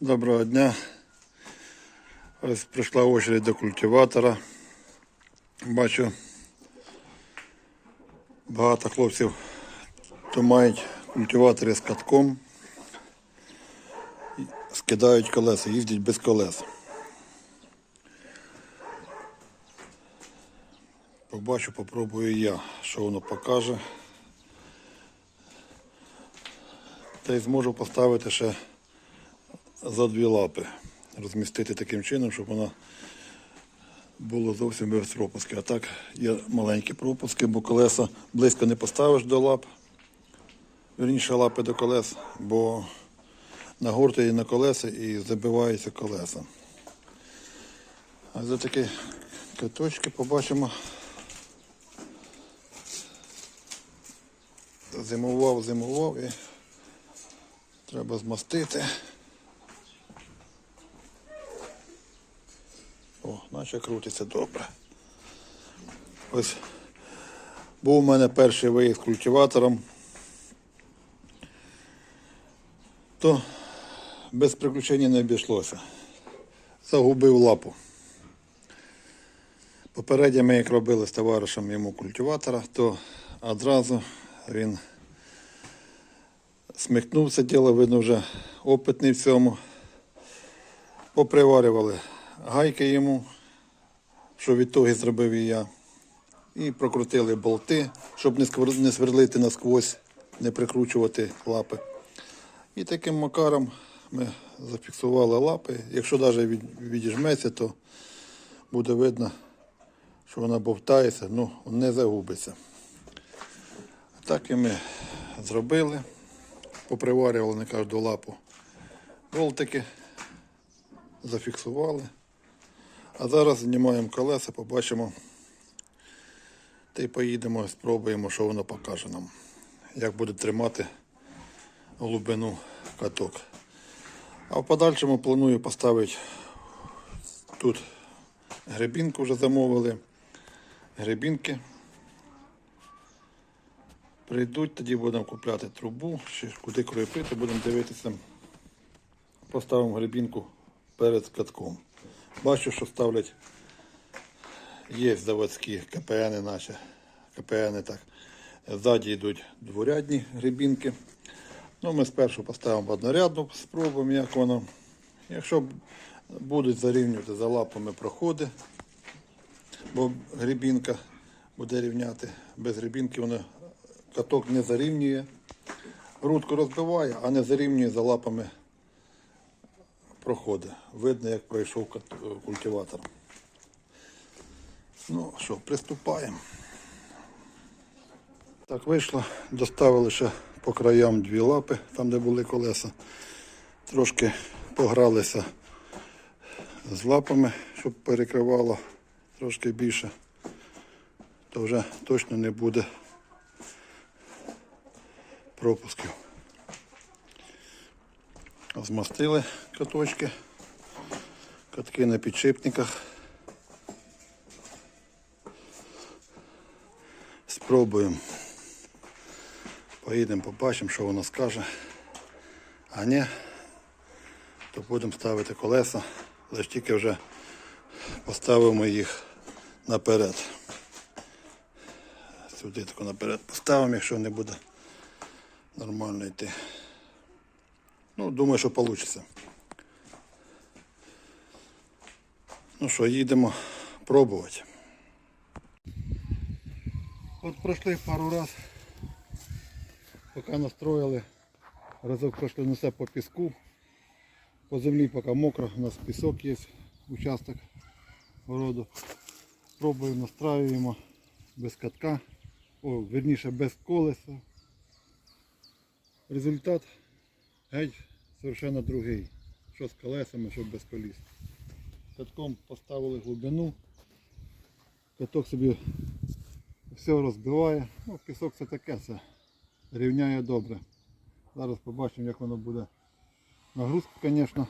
Доброго дня. Ось прийшла очередь до культиватора. Бачу, багато хлопців то мають культиватори з катком, скидають колеса, їздять без колес. Побачу, попробую я, що воно покаже. Та й зможу поставити ще за дві лапи. Розмістити таким чином, щоб воно було зовсім без пропуски. А так є маленькі пропуски, бо колеса близько не поставиш до лап. Вірніше лапи до колес, бо нагортує на колеса і забиваються колеса. А за такі каточки побачимо. Зимував, зимував і треба змастити. О, наче крутиться добре. Ось був у мене перший виїзд культиватором. То без приключень не обійшлося. Загубив лапу. Попередньо ми як робили з товаришем йому культиватора, то одразу він смикнувся діло, видно, вже опитний в цьому. Поприварювали гайки йому, що відтоді зробив і я. І прокрутили болти, щоб не сверлити насквозь, не прикручувати лапи. І таким макаром ми зафіксували лапи. Якщо навіть відіжметься, то буде видно, що вона бовтається, ну не загубиться. Так і ми зробили, поприварювали на кожну лапу болтики, зафіксували. А зараз знімаємо колеса, побачимо. Та й поїдемо, спробуємо, що воно покаже нам. Як буде тримати глибину каток. А в подальшому планую поставити тут гребінку вже замовили. Гребінки. Прийдуть, тоді будемо купляти трубу, ще куди кріпити, будемо дивитися. Поставимо гребінку перед катком. Бачу, що ставлять є заводські КПНи наші. КПНи так. Ззаді йдуть дворядні гребінки. Ну, ми спершу поставимо однорядну, спробуємо, як воно. Якщо будуть зарівнювати за лапами проходи, бо гребінка буде рівняти. Без гребінки воно каток не зарівнює. Рудку розбиває, а не зарівнює за лапами проходи. Видно, як пройшов культиватор. Ну що, приступаємо. Так вийшло, доставили ще по краям дві лапи, там де були колеса. Трошки погралися з лапами, щоб перекривало трошки більше, то вже точно не буде пропусків. Змастили каточки, катки на підшипниках. Спробуємо. Поїдемо, побачимо, що воно скаже. А ні, то будемо ставити колеса, лише тільки вже поставимо їх наперед. Сюди тако наперед поставимо, якщо не буде нормально йти. Ну, думаю, що вийде. Ну що, їдемо пробувати. От пройшли пару раз, поки настроїли, разок пройшли все по піску. По землі поки мокро, у нас пісок є, участок городу. Пробуємо, настраюємо без катка, о, верніше без колеса. Результат геть совершенно другий. Що з колесами, що без коліс. Катком поставили глибину, каток собі все розбиває. Ну, пісок це таке, це рівняє добре. Зараз побачимо, як воно буде. Нагрузка, звісно.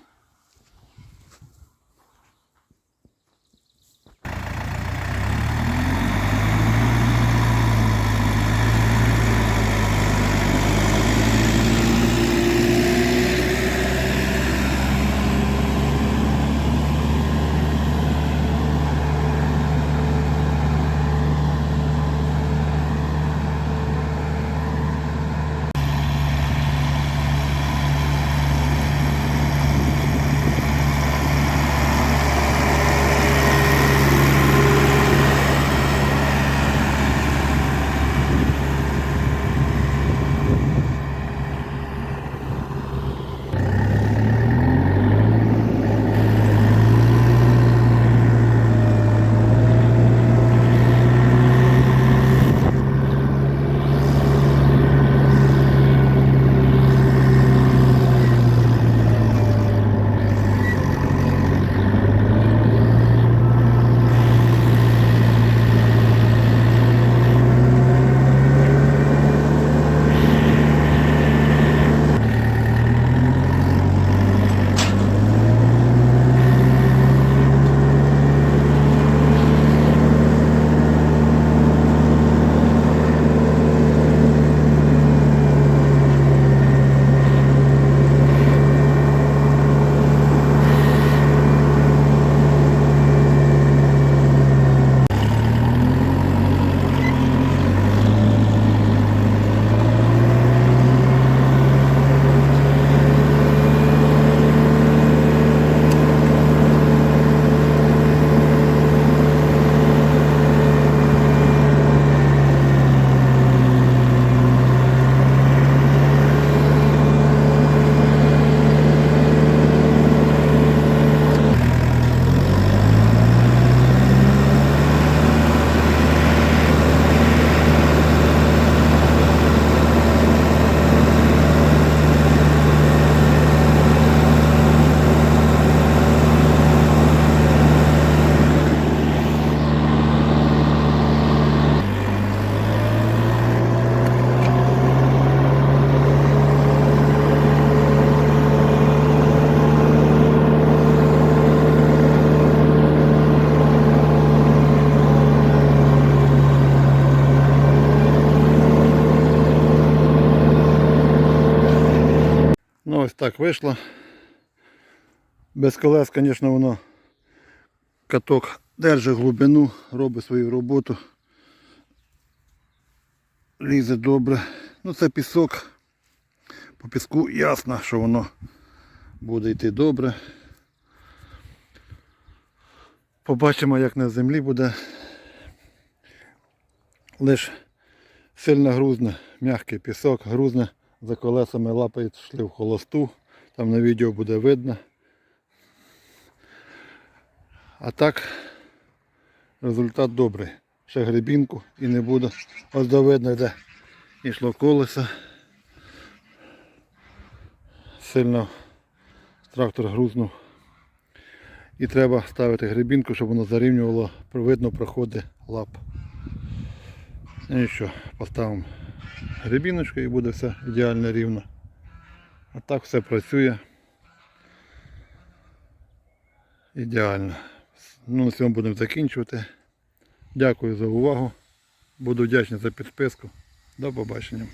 Так вийшло. Без колес, звісно, воно каток держить глибину, робить свою роботу. Лізе добре. Ну це пісок. По піску ясно, що воно буде йти добре. Побачимо, як на землі буде. Лиш сильно грузне, м'який пісок, грузне, за колесами лапи йшли в холосту. Там на відео буде видно. А так результат добрий. Ще грибінку і не буде. Ось до видно, де йшло колесо. Сильно трактор грузнув. І треба ставити грибінку, щоб воно зарівнювало видно проходи лап. Ну і що, поставимо грибіночку і буде все ідеально рівно. А так все працює. Ідеально. Ну, на цьому будемо закінчувати. Дякую за увагу. Буду вдячний за підписку. До побачення.